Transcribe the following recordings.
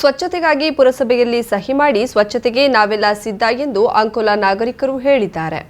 ಸ್ವಚ್ಛತೆಗಾಗಿ ಪುರಸಭೆಯಲ್ಲಿ ಸಹಿ ಮಾಡಿ ಸ್ವಚ್ಛತೆಗೆ ನಾವೆಲ್ಲ ಸಿದ್ಧ ಎಂದು ಅಂಕೋಲಾ ನಾಗರಿಕರು ಹೇಳಿದ್ದಾರೆ.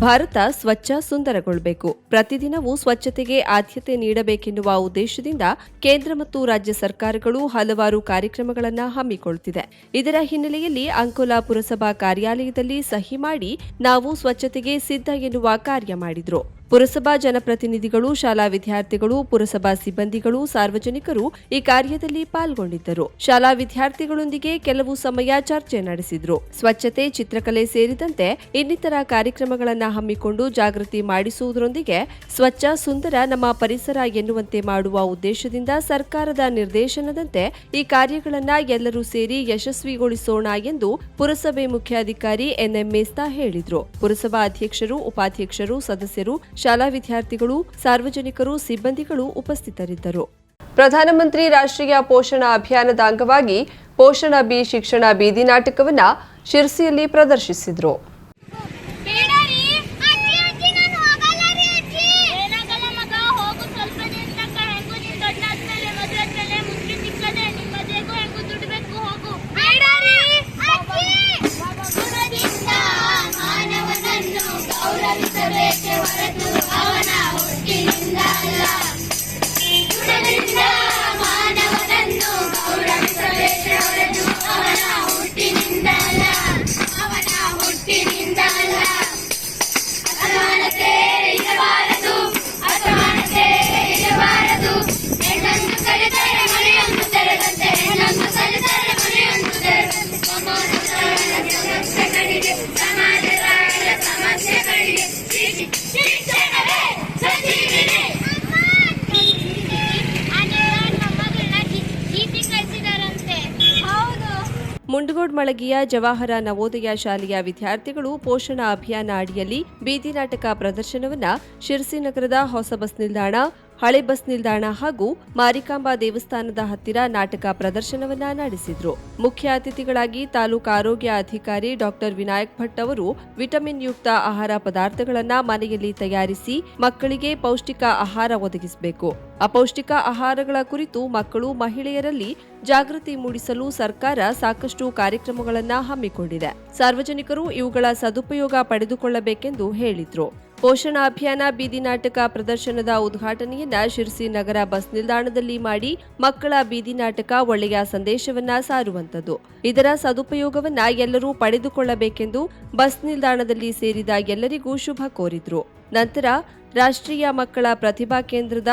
ಭಾರತ ಸ್ವಚ್ಛ ಸುಂದರಗೊಳ್ಳಬೇಕು ಪ್ರತಿದಿನವೂ ಸ್ವಚ್ಛತೆಗೆ ಆದ್ಯತೆ ನೀಡಬೇಕೆನ್ನುವ ಉದ್ದೇಶದಿಂದ ಕೇಂದ್ರ ಮತ್ತು ರಾಜ್ಯ ಸರ್ಕಾರಗಳು ಹಲವಾರು ಕಾರ್ಯಕ್ರಮಗಳನ್ನು ಹಮ್ಮಿಕೊಳ್ಳುತ್ತಿದೆ ಇದರ ಹಿನ್ನೆಲೆಯಲ್ಲಿ ಅಂಕೋಲಾ ಪುರಸಭಾ ಕಾರ್ಯಾಲಯದಲ್ಲಿ ಸಹಿ ಮಾಡಿ ನಾವು ಸ್ವಚ್ಛತೆಗೆ ಸಿದ್ಧ ಎನ್ನುವ ಕಾರ್ಯ ಮಾಡಿದ್ರು. ಪುರಸಭಾ ಜನಪ್ರತಿನಿಧಿಗಳು, ಶಾಲಾ ವಿದ್ಯಾರ್ಥಿಗಳು, ಪುರಸಭಾ ಸಿಬ್ಬಂದಿಗಳು, ಸಾರ್ವಜನಿಕರು ಈ ಕಾರ್ಯದಲ್ಲಿ ಪಾಲ್ಗೊಂಡಿದ್ದರು. ಶಾಲಾ ವಿದ್ಯಾರ್ಥಿಗಳೊಂದಿಗೆ ಕೆಲವು ಸಮಯ ಚರ್ಚೆ ನಡೆಸಿದ್ರು. ಸ್ವಚ್ಛತೆ, ಚಿತ್ರಕಲೆ ಸೇರಿದಂತೆ ಇನ್ನಿತರ ಕಾರ್ಯಕ್ರಮಗಳನ್ನು ಹಮ್ಮಿಕೊಂಡು ಜಾಗೃತಿ ಮಾಡಿಸುವುದರೊಂದಿಗೆ ಸ್ವಚ್ಛ, ಸುಂದರ ನಮ್ಮ ಪರಿಸರ ಎನ್ನುವಂತೆ ಮಾಡುವ ಉದ್ದೇಶದಿಂದ ಸರ್ಕಾರದ ನಿರ್ದೇಶನದಂತೆ ಈ ಕಾರ್ಯಗಳನ್ನು ಎಲ್ಲರೂ ಸೇರಿ ಯಶಸ್ವಿಗೊಳಿಸೋಣ ಎಂದು ಪುರಸಭೆ ಮುಖ್ಯಾಧಿಕಾರಿ ಎನ್ಎಂ ಮೇಸ್ತಾ ಹೇಳಿದ್ರು. ಪುರಸಭಾ ಅಧ್ಯಕ್ಷರು, ಉಪಾಧ್ಯಕ್ಷರು, ಸದಸ್ಯರು ಶಾಲಾ ವಿದ್ಯಾರ್ಥಿಗಳು ಸಾರ್ವಜನಿಕರು ಸಿಬ್ಬಂದಿಗಳು ಉಪಸ್ಥಿತರಿದ್ದರು. ಪ್ರಧಾನಮಂತ್ರಿ ರಾಷ್ಟ್ರೀಯ ಪೋಷಣ ಅಭಿಯಾನದ ಅಂಗವಾಗಿ ಪೋಷಣ ಬಿ ಶಿಕ್ಷಣ ಬೀದಿ ನಾಟಕವನ್ನ ಶಿರ್ಸಿಯಲ್ಲಿ ಪ್ರದರ್ಶಿಸಿದ್ರು. ಮುಂಡಗೋಡ್ ಮಳಗಿಯ ಜವಾಹರ ನವೋದಯ ಶಾಲೆಯ ವಿದ್ಯಾರ್ಥಿಗಳು ಪೋಷಣ ಅಭಿಯಾನ ಅಡಿಯಲ್ಲಿ ಬೀದಿ ನಾಟಕ ಪ್ರದರ್ಶನವನ್ನ ಶಿರಸಿ ನಗರದ ಹೊಸ ಬಸ್ ನಿಲ್ದಾಣ ಹಳೆ ಬಸ್ ನಿಲ್ದಾಣ ಹಾಗೂ ಮಾರಿಕಾಂಬಾ ದೇವಸ್ಥಾನದ ಹತ್ತಿರ ನಾಟಕ ಪ್ರದರ್ಶನವನ್ನ ನಡೆಸಿದ್ರು. ಮುಖ್ಯ ಅತಿಥಿಗಳಾಗಿ ತಾಲೂಕು ಆರೋಗ್ಯ ಅಧಿಕಾರಿ ಡಾಕ್ಟರ್ ವಿನಾಯಕ್ ಭಟ್ ಅವರು ವಿಟಮಿನ್ ಯುಕ್ತ ಆಹಾರ ಪದಾರ್ಥಗಳನ್ನ ಮನೆಯಲ್ಲಿ ತಯಾರಿಸಿ ಮಕ್ಕಳಿಗೆ ಪೌಷ್ಟಿಕ ಆಹಾರ ಒದಗಿಸಬೇಕು. ಅಪೌಷ್ಟಿಕ ಆಹಾರಗಳ ಕುರಿತು ಮಕ್ಕಳು ಮಹಿಳೆಯರಲ್ಲಿ ಜಾಗೃತಿ ಮೂಡಿಸಲು ಸರ್ಕಾರ ಸಾಕಷ್ಟು ಕಾರ್ಯಕ್ರಮಗಳನ್ನು ಹಮ್ಮಿಕೊಂಡಿದೆ. ಸಾರ್ವಜನಿಕರು ಇವುಗಳ ಸದುಪಯೋಗ ಪಡೆದುಕೊಳ್ಳಬೇಕೆಂದು ಹೇಳಿದ್ರು. ಪೋಷಣ ಅಭಿಯಾನ ಬೀದಿ ನಾಟಕ ಪ್ರದರ್ಶನದ ಉದ್ಘಾಟನೆಯನ್ನ ಶಿರಸಿ ನಗರ ಬಸ್ ನಿಲ್ದಾಣದಲ್ಲಿ ಮಾಡಿ ಮಕ್ಕಳ ಬೀದಿ ನಾಟಕ ಒಳ್ಳೆಯ ಸಂದೇಶವನ್ನ ಸಾರುವಂತದ್ದು ಇದರ ಸದುಪಯೋಗವನ್ನ ಎಲ್ಲರೂ ಪಡೆದುಕೊಳ್ಳಬೇಕೆಂದು ಬಸ್ ನಿಲ್ದಾಣದಲ್ಲಿ ಸೇರಿದ ಎಲ್ಲರಿಗೂ ಶುಭ ಕೋರಿದ್ರು. ನಂತರ ರಾಷ್ಟ್ರೀಯ ಮಕ್ಕಳ ಪ್ರತಿಭಾ ಕೇಂದ್ರದ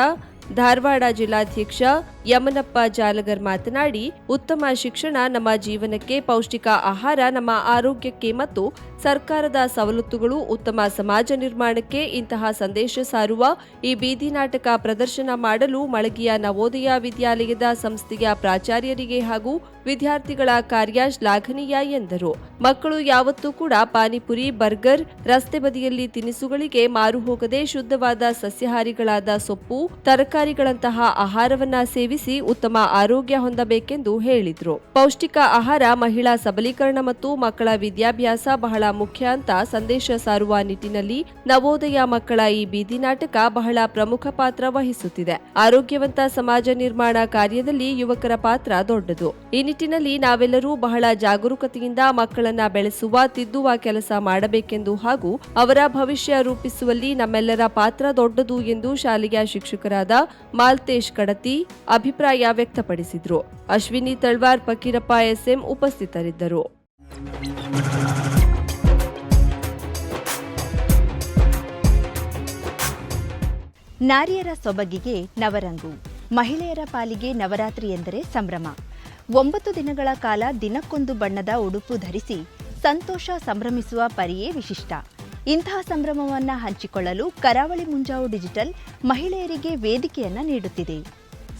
ಧಾರವಾಡ ಜಿಲ್ಲಾಧ್ಯಕ್ಷ ಯಮನಪ್ಪ ಜಾಲಗರ್ ಮಾತನಾಡಿ, ಉತ್ತಮ ಶಿಕ್ಷಣ ನಮ್ಮ ಜೀವನಕ್ಕೆ ಪೌಷ್ಟಿಕ ಆಹಾರ, ನಮ್ಮ ಆರೋಗ್ಯಕ್ಕೆ ಮತ್ತು ಸರ್ಕಾರದ ಸವಲತ್ತುಗಳು ಉತ್ತಮ ಸಮಾಜ ನಿರ್ಮಾಣಕ್ಕೆ ಇಂತಹ ಸಂದೇಶ ಸಾರುವ ಈ ಬೀದಿ ನಾಟಕ ಪ್ರದರ್ಶನ ಮಾಡಲು ಮಳಗಿಯ ನವೋದಯ ವಿದ್ಯಾಲಯದ ಸಂಸ್ಥೆಯ ಪ್ರಾಚಾರ್ಯರಿಗೆ ಹಾಗೂ ವಿದ್ಯಾರ್ಥಿಗಳ ಕಾರ್ಯ ಶ್ಲಾಘನೀಯ ಎಂದರು. ಮಕ್ಕಳು ಯಾವತ್ತೂ ಕೂಡ ಪಾನಿಪುರಿ, ಬರ್ಗರ್, ರಸ್ತೆ ಬದಿಯಲ್ಲಿ ತಿನಿಸುಗಳಿಗೆ ಮಾರು ಹೋಗದೆ ಶುದ್ಧವಾದ ಸಸ್ಯಹಾರಿಗಳಾದ ಸೊಪ್ಪು, ತರಕಾರಿಗಳಂತಹ ಆಹಾರವನ್ನ ಸೇವಿಸಿ ಉತ್ತಮ ಆರೋಗ್ಯ ಹೊಂದಬೇಕೆಂದು ಹೇಳಿದರು. ಪೌಷ್ಟಿಕ ಆಹಾರ, ಮಹಿಳಾ ಸಬಲೀಕರಣ ಮತ್ತು ಮಕ್ಕಳ ವಿದ್ಯಾಭ್ಯಾಸ ಬಹಳ ಮುಖ್ಯ ಅಂತ ಸಂದೇಶ ಸಾರುವ ನಿಟ್ಟಿನಲ್ಲಿ ನವೋದಯ ಮಕ್ಕಳ ಈ ಬೀದಿ ನಾಟಕ ಬಹಳ ಪ್ರಮುಖ ಪಾತ್ರ ವಹಿಸುತ್ತಿದೆ. ಆರೋಗ್ಯವಂತ ಸಮಾಜ ನಿರ್ಮಾಣ ಕಾರ್ಯದಲ್ಲಿ ಯುವಕರ ಪಾತ್ರ ದೊಡ್ಡದು. ಈ ನಿಟ್ಟಿನಲ್ಲಿ ನಾವೆಲ್ಲರೂ ಬಹಳ ಜಾಗರೂಕತೆಯಿಂದ ಮಕ್ಕಳನ್ನ ಬೆಳೆಸುವ, ತಿದ್ದುವ ಕೆಲಸ ಮಾಡಬೇಕೆಂದು ಹಾಗೂ ಅವರ ಭವಿಷ್ಯ ರೂಪಿಸುವಲ್ಲಿ ನಮ್ಮೆಲ್ಲರ ಪಾತ್ರ ದೊಡ್ಡದು ಎಂದು ಶಾಲೆಯ ಶಿಕ್ಷಕರಾದ ಮಾಲ್ತೇಶ್ ಕಡತಿ ಅಭಿಪ್ರಾಯ ವ್ಯಕ್ತಪಡಿಸಿದ್ರು. ಅಶ್ವಿನಿ ತಳ್ವಾರ್, ಫಕೀರಪ್ಪ ಎಸ್ಎಂ ಉಪಸ್ಥಿತರಿದ್ದರು. ನಾರಿಯರ ಸೊಬಗಿಗೆ ನವರಂಗು, ಮಹಿಳೆಯರ ಪಾಲಿಗೆ ನವರಾತ್ರಿ ಎಂದರೆ ಸಂಭ್ರಮ. ಒಂಬತ್ತು ದಿನಗಳ ಕಾಲ ದಿನಕ್ಕೊಂದು ಬಣ್ಣದ ಉಡುಪು ಧರಿಸಿ ಸಂತೋಷ ಸಂಭ್ರಮಿಸುವ ಪರಿಯೇ ವಿಶಿಷ್ಟ. ಇಂತಹ ಸಂಭ್ರಮವನ್ನು ಹಂಚಿಕೊಳ್ಳಲು ಕರಾವಳಿ ಮುಂಜಾವು ಡಿಜಿಟಲ್ ಮಹಿಳೆಯರಿಗೆ ವೇದಿಕೆಯನ್ನು ನೀಡುತ್ತಿದೆ.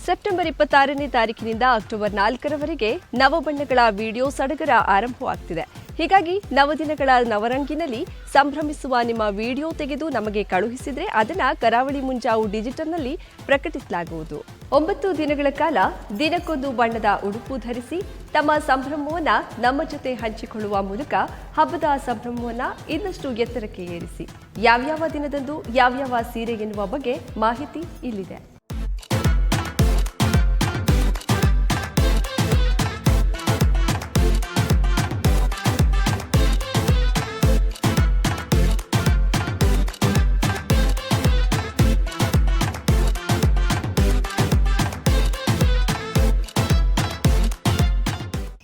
ಸೆಪ್ಟೆಂಬರ್ ಇಪ್ಪತ್ತಾರನೇ ತಾರೀಕಿನಿಂದ ಅಕ್ಟೋಬರ್ ನಾಲ್ಕರವರೆಗೆ ನವಬಣ್ಣಗಳ ವಿಡಿಯೋ ಸಡಗರ ಆರಂಭವಾಗ್ತಿದೆ. ಹೀಗಾಗಿ ನವದಿನಗಳ ನವರಂಗಿನಲ್ಲಿ ಸಂಭ್ರಮಿಸುವ ನಿಮ್ಮ ವಿಡಿಯೋ ತೆಗೆದು ನಮಗೆ ಕಳುಹಿಸಿದ್ರೆ ಅದನ್ನ ಕರಾವಳಿ ಮುಂಜಾವು ಡಿಜಿಟಲ್ನಲ್ಲಿ ಪ್ರಕಟಿಸಲಾಗುವುದು. ಒಂಬತ್ತು ದಿನಗಳ ಕಾಲ ದಿನಕ್ಕೊಂದು ಬಣ್ಣದ ಉಡುಪು ಧರಿಸಿ ತಮ್ಮ ಸಂಭ್ರಮವನ್ನ ನಮ್ಮ ಜೊತೆ ಹಂಚಿಕೊಳ್ಳುವ ಮೂಲಕ ಹಬ್ಬದ ಸಂಭ್ರಮವನ್ನ ಇನ್ನಷ್ಟು ಎತ್ತರಕ್ಕೆ ಏರಿಸಿ. ಯಾವ್ಯಾವ ದಿನದಂದು ಯಾವ್ಯಾವ ಸೀರೆ ಎನ್ನುವ ಬಗ್ಗೆ ಮಾಹಿತಿ ಇಲ್ಲಿದೆ.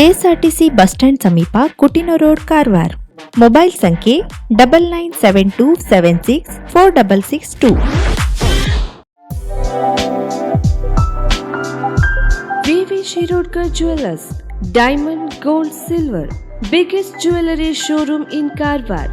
ಕೆಎಸ್ಆರ್ಟಿಸಿ ಬಸ್ ಸ್ಟ್ಯಾಂಡ್ ಸಮೀಪ ಕುಟಿನೋ ರೋಡ್ ಕಾರವಾರ್. ಮೊಬೈಲ್ ಸಂಖ್ಯೆ double nine seven two seven six four double six two V V Shirodkar jewellers diamond gold silver biggest jewellery showroom in Karwar